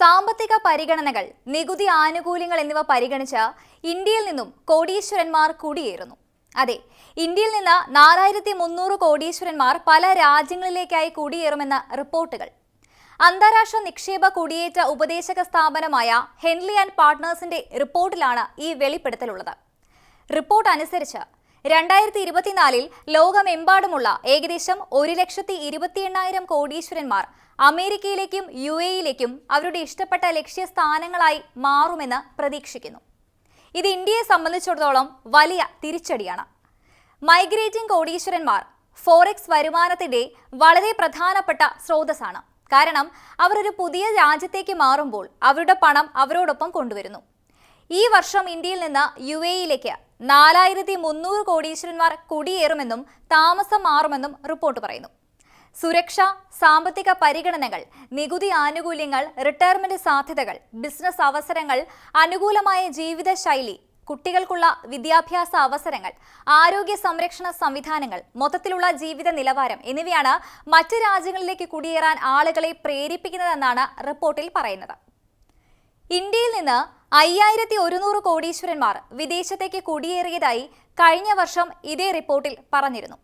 സാമ്പത്തിക പരിഗണനകൾ നികുതി ആനുകൂല്യങ്ങൾ എന്നിവ പരിഗണിച്ച് ഇന്ത്യയിൽ നിന്നും കോടീശ്വരന്മാർ കുടിയേറുന്നു. അതെ ഇന്ത്യയിൽ നിന്ന് നാലായിരത്തി മുന്നൂറ് കോടീശ്വരന്മാർ പല രാജ്യങ്ങളിലേക്കായി കുടിയേറുമെന്ന റിപ്പോർട്ടുകൾ. അന്താരാഷ്ട്ര നിക്ഷേപ കുടിയേറ്റ ഉപദേശക സ്ഥാപനമായ ഹെൻലി ആൻഡ് പാർട്ട്നേഴ്സിന്റെ റിപ്പോർട്ടിലാണ് ഈ വെളിപ്പെടുത്തലുള്ളത്. റിപ്പോർട്ട് അനുസരിച്ച് രണ്ടായിരത്തി ഇരുപത്തിനാലിൽ ലോകമെമ്പാടുമുള്ള ഏകദേശം ഒരു ലക്ഷത്തി ഇരുപത്തി എണ്ണായിരം കോടീശ്വരന്മാർ അമേരിക്കയിലേക്കും യു എയിലേക്കും അവരുടെ ഇഷ്ടപ്പെട്ട ലക്ഷ്യസ്ഥാനങ്ങളായി മാറുമെന്ന് പ്രതീക്ഷിക്കുന്നു. ഇത് ഇന്ത്യയെ സംബന്ധിച്ചിടത്തോളം വലിയ തിരിച്ചടിയാണ്. മൈഗ്രേറ്റിംഗ് കോടീശ്വരന്മാർ ഫോറെക്സ് വരുമാനത്തിന്റെ വളരെ പ്രധാനപ്പെട്ട സ്രോതസ്സാണ്. കാരണം അവർ ഒരു പുതിയ രാജ്യത്തേക്ക് മാറുമ്പോൾ അവരുടെ പണം അവരോടൊപ്പം കൊണ്ടുവരുന്നു. ഈ വർഷം ഇന്ത്യയിൽ നിന്ന് യു എയിലേക്ക് നാലായിരത്തി മുന്നൂറ് കോടീശ്വരന്മാർ കുടിയേറുമെന്നും താമസം മാറുമെന്നും റിപ്പോർട്ട് പറയുന്നു. സുരക്ഷ സാമ്പത്തിക പരിഗണനകൾ നികുതി ആനുകൂല്യങ്ങൾ റിട്ടയർമെന്റ് സാധ്യതകൾ ബിസിനസ് അവസരങ്ങൾ അനുകൂലമായ ജീവിതശൈലി കുട്ടികൾക്കുള്ള വിദ്യാഭ്യാസ അവസരങ്ങൾ ആരോഗ്യ സംരക്ഷണ സംവിധാനങ്ങൾ മൊത്തത്തിലുള്ള ജീവിത നിലവാരം എന്നിവയാണ് മറ്റ് രാജ്യങ്ങളിലേക്ക് കുടിയേറാൻ ആളുകളെ പ്രേരിപ്പിക്കുന്നതെന്നാണ് റിപ്പോർട്ടിൽ പറയുന്നത്. ഇന്ത്യയിൽ നിന്ന് അയ്യായിരത്തി ഒരുന്നൂറ് കോടീശ്വരന്മാർ വിദേശത്തേക്ക് കുടിയേറിയതായി കഴിഞ്ഞ വർഷം ഇതേ റിപ്പോർട്ടിൽ പറഞ്ഞിരുന്നു.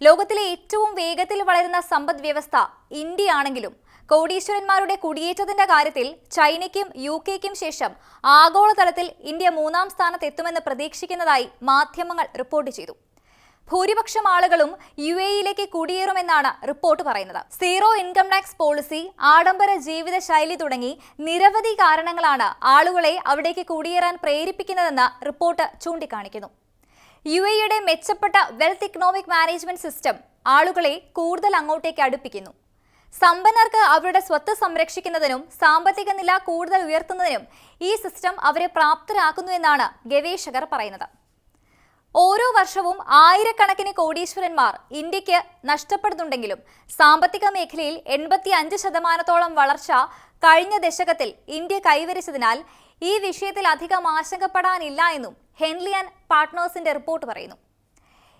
ലോകത്തിലെ ഏറ്റവും വേഗത്തിൽ വളരുന്ന സമ്പദ് വ്യവസ്ഥ ഇന്ത്യയാണെങ്കിലും കോടീശ്വരന്മാരുടെ കുടിയേറ്റത്തിന്റെ കാര്യത്തിൽ ചൈനയ്ക്കും യു കെക്കും ശേഷം ആഗോളതലത്തിൽ ഇന്ത്യ മൂന്നാം സ്ഥാനത്തെത്തുമെന്ന് പ്രതീക്ഷിക്കുന്നതായി മാധ്യമങ്ങൾ റിപ്പോർട്ട് ചെയ്തു. ഭൂരിപക്ഷം ആളുകളും യു എയിലേക്ക് കുടിയേറുമെന്നാണ് റിപ്പോർട്ട് പറയുന്നത്. സീറോ ഇൻകം ടാക്സ് പോളിസി ആഡംബര ജീവിത ശൈലി തുടങ്ങി നിരവധി കാരണങ്ങളാണ് ആളുകളെ അവിടേക്ക് കുടിയേറാൻ പ്രേരിപ്പിക്കുന്നതെന്ന് റിപ്പോർട്ട് ചൂണ്ടിക്കാണിക്കുന്നു. യു എയുടെ മെച്ചപ്പെട്ട വെൽത്ത് ഇക്കണോമിക് മാനേജ്മെന്റ് സിസ്റ്റം ആളുകളെ കൂടുതൽ അങ്ങോട്ടേക്ക് അടുപ്പിക്കുന്നു. സമ്പന്നർക്ക് അവരുടെ സ്വത്ത് സംരക്ഷിക്കുന്നതിനും സാമ്പത്തിക നില കൂടുതൽ ഉയർത്തുന്നതിനും ഈ സിസ്റ്റം അവരെ പ്രാപ്തരാക്കുന്നു എന്നാണ് ഗവേഷകർ പറയുന്നത്. ഓരോ വർഷവും ആയിരക്കണക്കിന് കോടീശ്വരന്മാർ ഇന്ത്യയ്ക്ക് നഷ്ടപ്പെടുന്നുണ്ടെങ്കിലും സാമ്പത്തിക മേഖലയിൽ എൺപത്തി അഞ്ച് ശതമാനത്തോളം വളർച്ച കഴിഞ്ഞ ദശകത്തിൽ ഇന്ത്യ കൈവരിച്ചതിനാൽ ഈ വിഷയത്തിൽ അധികം ആശങ്കപ്പെടാനില്ല എന്നും ഹെൻലിയൻ പാർട്ട്നേഴ്സിന്റെ റിപ്പോർട്ട് പറയുന്നു.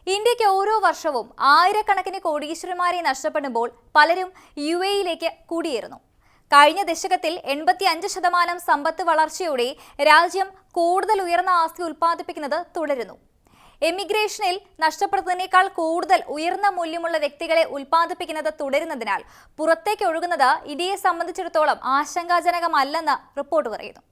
ഇന്ത്യയ്ക്ക് ഓരോ വർഷവും ആയിരക്കണക്കിന് കോടീശ്വരന്മാരെ നഷ്ടപ്പെടുമ്പോൾ പലരും യു എയിലേക്ക് കുടിയേറുന്നു. കഴിഞ്ഞ ദശകത്തിൽ എൺപത്തി അഞ്ച് ശതമാനം സമ്പത്ത് വളർച്ചയോടെ രാജ്യം കൂടുതൽ ഉയർന്ന ആസ്തി ഉൽപ്പാദിപ്പിക്കുന്നത് തുടരുന്നു. എമിഗ്രേഷനിൽ നഷ്ടപ്പെടുന്നതിനേക്കാൾ കൂടുതൽ ഉയർന്ന മൂല്യമുള്ള വ്യക്തികളെ ഉൽപ്പാദിപ്പിക്കുന്നത് തുടരുന്നതിനാൽ പുറത്തേക്ക് ഒഴുകുന്നത് ഇന്ത്യയെ സംബന്ധിച്ചിടത്തോളം ആശങ്കാജനകമല്ലെന്ന് റിപ്പോർട്ട് പറയുന്നു.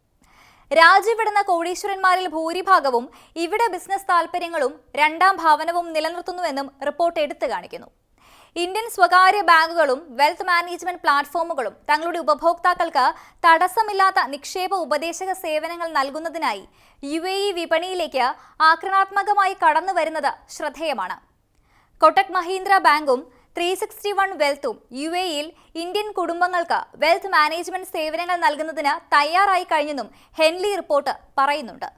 രാജ്യവിടുന്ന കോടീശ്വരന്മാരിൽ ഭൂരിഭാഗവും ഇവിടെ ബിസിനസ് താൽപ്പര്യങ്ങളും രണ്ടാം ഭവനവും നിലനിർത്തുന്നുവെന്നും റിപ്പോർട്ട് എടുത്തു കാണിക്കുന്നു. ഇന്ത്യൻ സ്വകാര്യ ബാങ്കുകളും വെൽത്ത് മാനേജ്മെന്റ് പ്ലാറ്റ്ഫോമുകളും തങ്ങളുടെ ഉപഭോക്താക്കൾക്ക് തടസ്സമില്ലാത്ത നിക്ഷേപ ഉപദേശക സേവനങ്ങൾ നൽകുന്നതിനായി യു എ ഇ വിപണിയിലേക്ക് ആക്രമണാത്മകമായി കടന്നുവരുന്നത് ശ്രദ്ധേയമാണ്. കൊട്ടക് മഹീന്ദ്ര ബാങ്കും ത്രീ സിക്സ്റ്റി വൺ വെൽത്തും യു എയിൽ ഇന്ത്യൻ കുടുംബങ്ങൾക്ക് വെൽത്ത് മാനേജ്മെന്റ് സേവനങ്ങൾ നൽകുന്നതിന് തയ്യാറായി കഴിഞ്ഞെന്നും ഹെൻലി റിപ്പോർട്ട് പറയുന്നുണ്ട്.